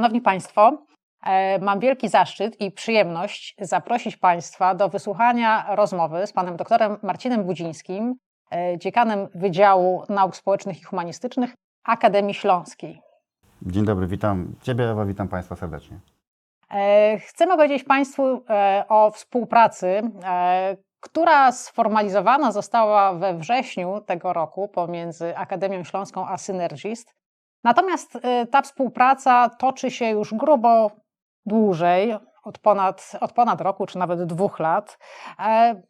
Szanowni Państwo, e, mam wielki zaszczyt i przyjemność zaprosić Państwa do wysłuchania rozmowy z panem doktorem Marcinem Budzińskim, e, dziekanem Wydziału Nauk Społecznych i Humanistycznych Akademii Śląskiej. Dzień dobry, witam Ciebie, Ewa, witam Państwa serdecznie. E, chcemy powiedzieć Państwu o współpracy, która sformalizowana została we wrześniu tego roku pomiędzy Akademią Śląską a Synergist. Natomiast y, ta współpraca toczy się już grubo dłużej, od ponad, od ponad roku czy nawet dwóch lat. E,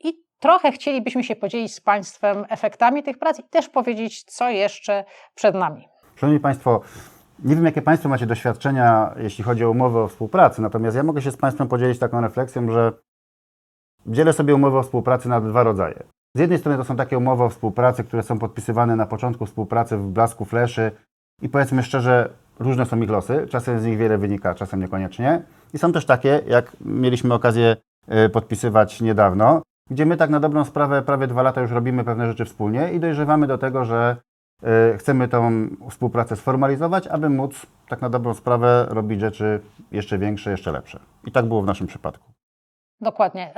I trochę chcielibyśmy się podzielić z Państwem efektami tych prac i też powiedzieć, co jeszcze przed nami. Szanowni Państwo, nie wiem, jakie Państwo macie doświadczenia, jeśli chodzi o umowy o współpracy, natomiast ja mogę się z Państwem podzielić taką refleksją, że dzielę sobie umowy o współpracy na dwa rodzaje. Z jednej strony to są takie umowy o współpracy, które są podpisywane na początku współpracy w blasku fleszy i powiedzmy szczerze, różne są ich losy. Czasem z nich wiele wynika, czasem niekoniecznie. I są też takie, jak mieliśmy okazję y, podpisywać niedawno, gdzie my tak na dobrą sprawę prawie dwa lata już robimy pewne rzeczy wspólnie i dojrzewamy do tego, że y, chcemy tą współpracę sformalizować, aby móc tak na dobrą sprawę robić rzeczy jeszcze większe, jeszcze lepsze. I tak było w naszym przypadku. Dokładnie.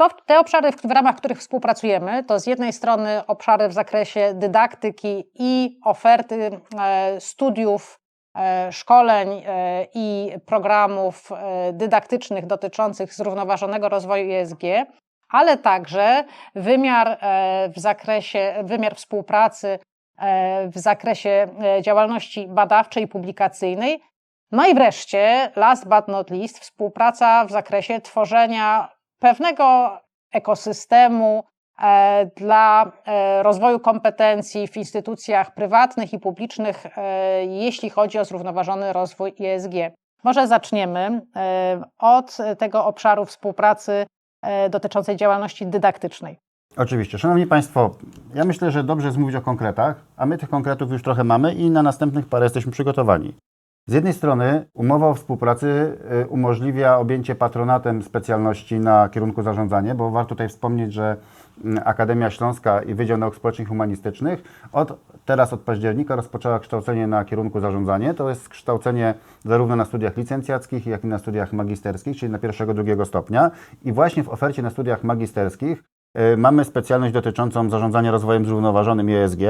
To te obszary, w ramach których współpracujemy, to z jednej strony obszary w zakresie dydaktyki i oferty e, studiów, e, szkoleń e, i programów dydaktycznych dotyczących zrównoważonego rozwoju ESG, ale także wymiar w zakresie, wymiar współpracy w zakresie działalności badawczej i publikacyjnej. No i wreszcie, last but not least, współpraca w zakresie tworzenia pewnego ekosystemu e, dla e, rozwoju kompetencji w instytucjach prywatnych i publicznych, e, jeśli chodzi o zrównoważony rozwój ESG. Może zaczniemy od tego obszaru współpracy dotyczącej działalności dydaktycznej. Oczywiście. Szanowni Państwo, ja myślę, że dobrze jest mówić o konkretach, a my tych konkretów już trochę mamy i na następnych parę jesteśmy przygotowani. Z jednej strony umowa o współpracy y, umożliwia objęcie patronatem specjalności na kierunku zarządzanie, bo warto tutaj wspomnieć, że mm, Akademia Śląska i Wydział Nauk Społecznych i Humanistycznych od, teraz od października rozpoczęła kształcenie na kierunku zarządzanie. To jest kształcenie zarówno na studiach licencjackich, jak i na studiach magisterskich, czyli na pierwszego, drugiego stopnia. I właśnie w ofercie na studiach magisterskich y, mamy specjalność dotyczącą zarządzania rozwojem zrównoważonym ESG.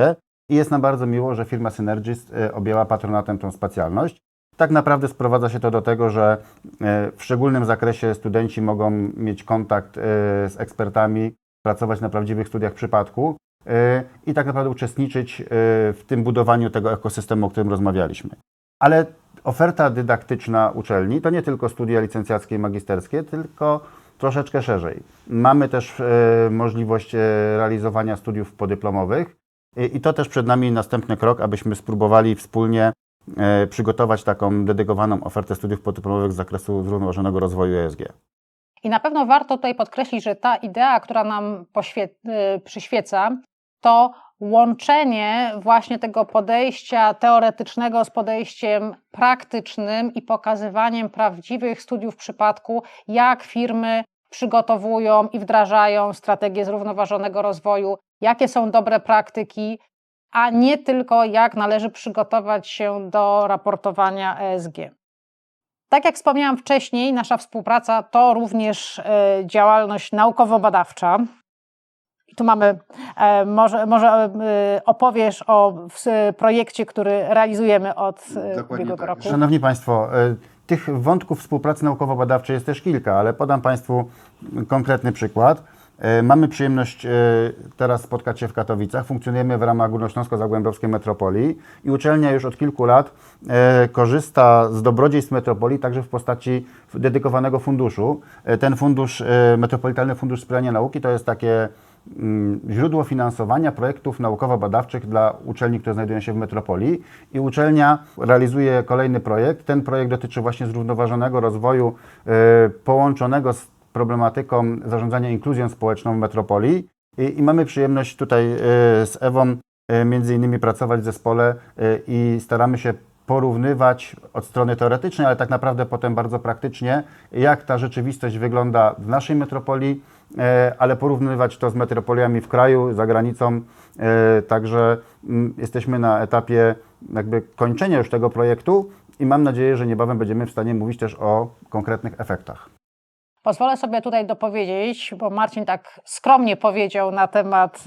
I jest nam bardzo miło, że firma Synergist y, objęła patronatem tą specjalność. Tak naprawdę sprowadza się to do tego, że e, w szczególnym zakresie studenci mogą mieć kontakt e, z ekspertami, pracować na prawdziwych studiach przypadku e, i tak naprawdę uczestniczyć w tym budowaniu tego ekosystemu, o którym rozmawialiśmy. Ale oferta dydaktyczna uczelni to nie tylko studia licencjackie i magisterskie, tylko troszeczkę szerzej. Mamy też możliwość realizowania studiów podyplomowych i to też przed nami następny krok, abyśmy spróbowali wspólnie przygotować taką dedykowaną ofertę studiów podyplomowych z zakresu zrównoważonego rozwoju ESG. I na pewno warto tutaj podkreślić, że ta idea, która nam e, przyświeca, to łączenie właśnie tego podejścia teoretycznego z podejściem praktycznym i pokazywaniem prawdziwych studiów w przypadku, jak firmy przygotowują i wdrażają strategię zrównoważonego rozwoju, jakie są dobre praktyki, a nie tylko jak należy przygotować się do raportowania ESG. Tak jak wspomniałam wcześniej, nasza współpraca to również e, działalność naukowo-badawcza. I tu mamy, e, może, może e, opowiesz o projekcie, który realizujemy od ubiegłego tak. roku. Szanowni Państwo, tych wątków współpracy naukowo-badawczej jest też kilka, ale podam Państwu konkretny przykład. E, mamy przyjemność e, teraz spotkać się w Katowicach. Funkcjonujemy w ramach Górnośląsko-Zagłębiowskiej Metropolii i uczelnia już od kilku lat e, korzysta z dobrodziejstw metropolii także w postaci dedykowanego funduszu. Ten fundusz, Metropolitalny Fundusz Wspierania Nauki, to jest takie mm, źródło finansowania projektów naukowo-badawczych dla uczelni, które znajdują się w metropolii i uczelnia realizuje kolejny projekt. Ten projekt dotyczy właśnie zrównoważonego rozwoju połączonego z problematyką zarządzania inkluzją społeczną w metropolii i, i mamy przyjemność tutaj y, z Ewą y, między innymi pracować w zespole y, i staramy się porównywać od strony teoretycznej, ale tak naprawdę potem bardzo praktycznie, jak ta rzeczywistość wygląda w naszej metropolii, ale porównywać to z metropoliami w kraju, za granicą. Także mm, jesteśmy na etapie jakby kończenia już tego projektu i mam nadzieję, że niebawem będziemy w stanie mówić też o konkretnych efektach. Pozwolę sobie tutaj dopowiedzieć, bo Marcin tak skromnie powiedział na temat,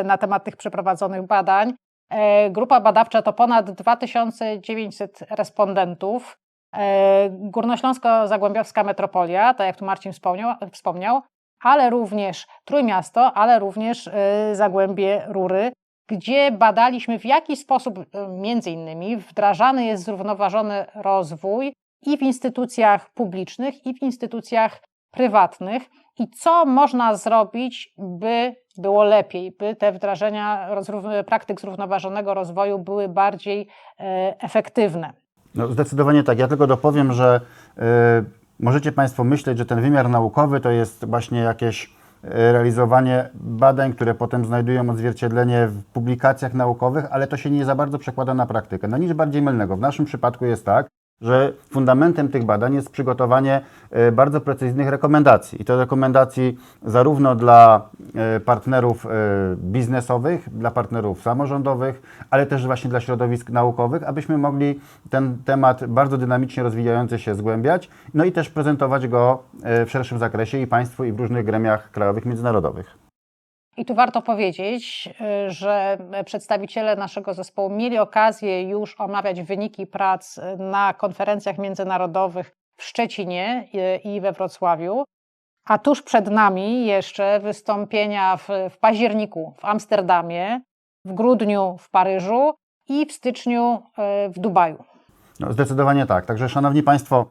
y, na temat tych przeprowadzonych badań. E, Grupa badawcza to ponad 2900 respondentów. E, Górnośląsko-Zagłębiowska Metropolia, tak jak tu Marcin wspomniał, wspomniał ale również Trójmiasto, ale również y, Zagłębie Rury, gdzie badaliśmy w jaki sposób y, między innymi wdrażany jest zrównoważony rozwój i w instytucjach publicznych, i w instytucjach prywatnych i co można zrobić, by było lepiej, by te wdrażania praktyk zrównoważonego rozwoju były bardziej e, efektywne. No, zdecydowanie tak. Ja tylko dopowiem, że y, możecie Państwo myśleć, że ten wymiar naukowy to jest właśnie jakieś y, realizowanie badań, które potem znajdują odzwierciedlenie w publikacjach naukowych, ale to się nie za bardzo przekłada na praktykę. No nic bardziej mylnego. W naszym przypadku jest tak, że fundamentem tych badań jest przygotowanie y, bardzo precyzyjnych rekomendacji. I to rekomendacji zarówno dla y, partnerów y, biznesowych, dla partnerów samorządowych, ale też właśnie dla środowisk naukowych, abyśmy mogli ten temat bardzo dynamicznie rozwijający się zgłębiać, no i też prezentować go w szerszym zakresie i Państwu, i w różnych gremiach krajowych, międzynarodowych. I tu warto powiedzieć, y, że przedstawiciele naszego zespołu mieli okazję już omawiać wyniki prac na konferencjach międzynarodowych w Szczecinie y, i we Wrocławiu. A tuż przed nami jeszcze wystąpienia w, w październiku w Amsterdamie, w grudniu w Paryżu i w styczniu y, w Dubaju. No, zdecydowanie tak. Także, Szanowni Państwo,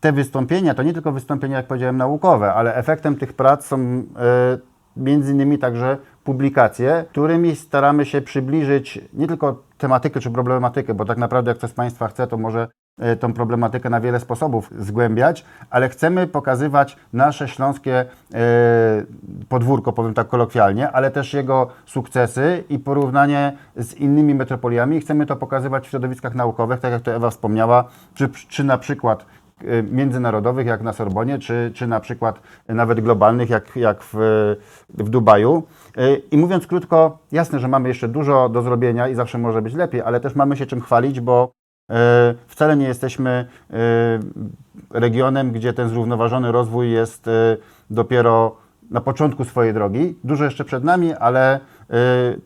te wystąpienia to nie tylko wystąpienia, jak powiedziałem, naukowe, ale efektem tych prac są między innymi także publikacje, którymi staramy się przybliżyć nie tylko tematykę czy problematykę, bo tak naprawdę jak ktoś z Państwa chce, to może e, tą problematykę na wiele sposobów zgłębiać, ale chcemy pokazywać nasze śląskie e, podwórko, powiem tak kolokwialnie, ale też jego sukcesy i porównanie z innymi metropoliami. Chcemy to pokazywać w środowiskach naukowych, tak jak to Ewa wspomniała, czy, czy na przykład międzynarodowych, jak na Sorbonie, czy, czy na przykład nawet globalnych, jak, jak w, w Dubaju. E, I mówiąc krótko, jasne, że mamy jeszcze dużo do zrobienia i zawsze może być lepiej, ale też mamy się czym chwalić, bo e, wcale nie jesteśmy e, regionem, gdzie ten zrównoważony rozwój jest e, dopiero na początku swojej drogi. Dużo jeszcze przed nami, ale e,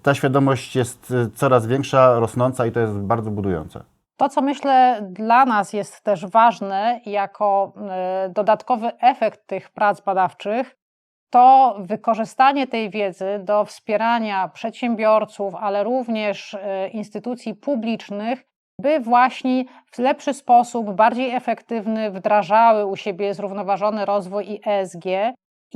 ta świadomość jest e, coraz większa, rosnąca i to jest bardzo budujące. To, co myślę dla nas jest też ważne jako e, dodatkowy efekt tych prac badawczych, to wykorzystanie tej wiedzy do wspierania przedsiębiorców, ale również e, instytucji publicznych, by właśnie w lepszy sposób, bardziej efektywny wdrażały u siebie zrównoważony rozwój i ESG.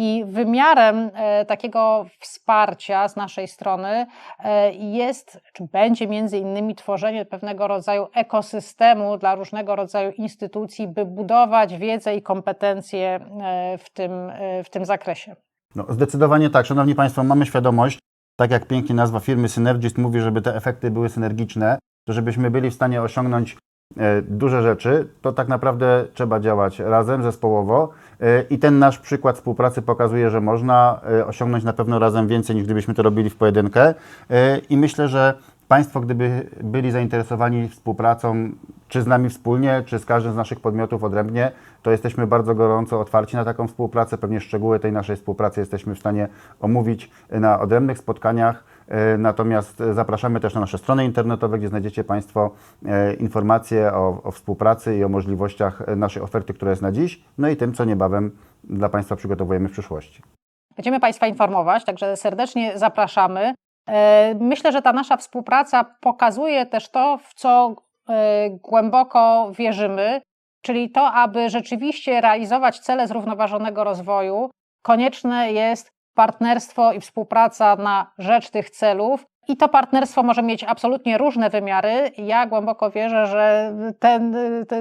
I wymiarem e, takiego wsparcia z naszej strony e, jest, czy będzie między innymi tworzenie pewnego rodzaju ekosystemu dla różnego rodzaju instytucji, by budować wiedzę i kompetencje e, w tym, w tym zakresie. No, zdecydowanie tak. Szanowni Państwo, mamy świadomość, tak jak pięknie nazwa firmy Synergist mówi, żeby te efekty były synergiczne, to żebyśmy byli w stanie osiągnąć duże rzeczy, to tak naprawdę trzeba działać razem, zespołowo. E, I ten nasz przykład współpracy pokazuje, że można e, osiągnąć na pewno razem więcej, niż gdybyśmy to robili w pojedynkę. E, I myślę, że Państwo, gdyby byli zainteresowani współpracą, czy z nami wspólnie, czy z każdym z naszych podmiotów odrębnie, to jesteśmy bardzo gorąco otwarci na taką współpracę. Pewnie szczegóły tej naszej współpracy jesteśmy w stanie omówić na odrębnych spotkaniach. E, Natomiast zapraszamy też na nasze strony internetowe, gdzie znajdziecie Państwo e, informacje o, o współpracy i o możliwościach e, naszej oferty, która jest na dziś, no i tym, co niebawem dla Państwa przygotowujemy w przyszłości. Będziemy Państwa informować, także serdecznie zapraszamy. E, Myślę, że ta nasza współpraca pokazuje też to, w co e, głęboko wierzymy, czyli to, aby rzeczywiście realizować cele zrównoważonego rozwoju, konieczne jest partnerstwo i współpraca na rzecz tych celów. I to partnerstwo może mieć absolutnie różne wymiary. Ja głęboko wierzę, że ten,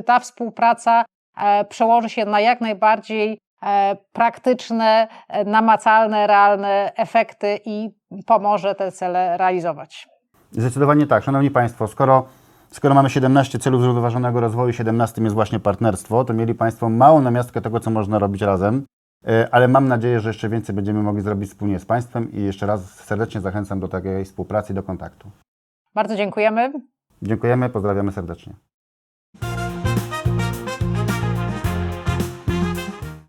ta współpraca e, przełoży się na jak najbardziej e, praktyczne, e, namacalne, realne efekty i pomoże te cele realizować. Zdecydowanie tak. Szanowni Państwo, skoro, skoro mamy 17 celów zrównoważonego rozwoju, 17 jest właśnie partnerstwo, to mieli Państwo małą namiastkę tego, co można robić razem, ale mam nadzieję, że jeszcze więcej będziemy mogli zrobić wspólnie z Państwem i jeszcze raz serdecznie zachęcam do takiej współpracy i do kontaktu. Bardzo dziękujemy. Dziękujemy, pozdrawiamy serdecznie.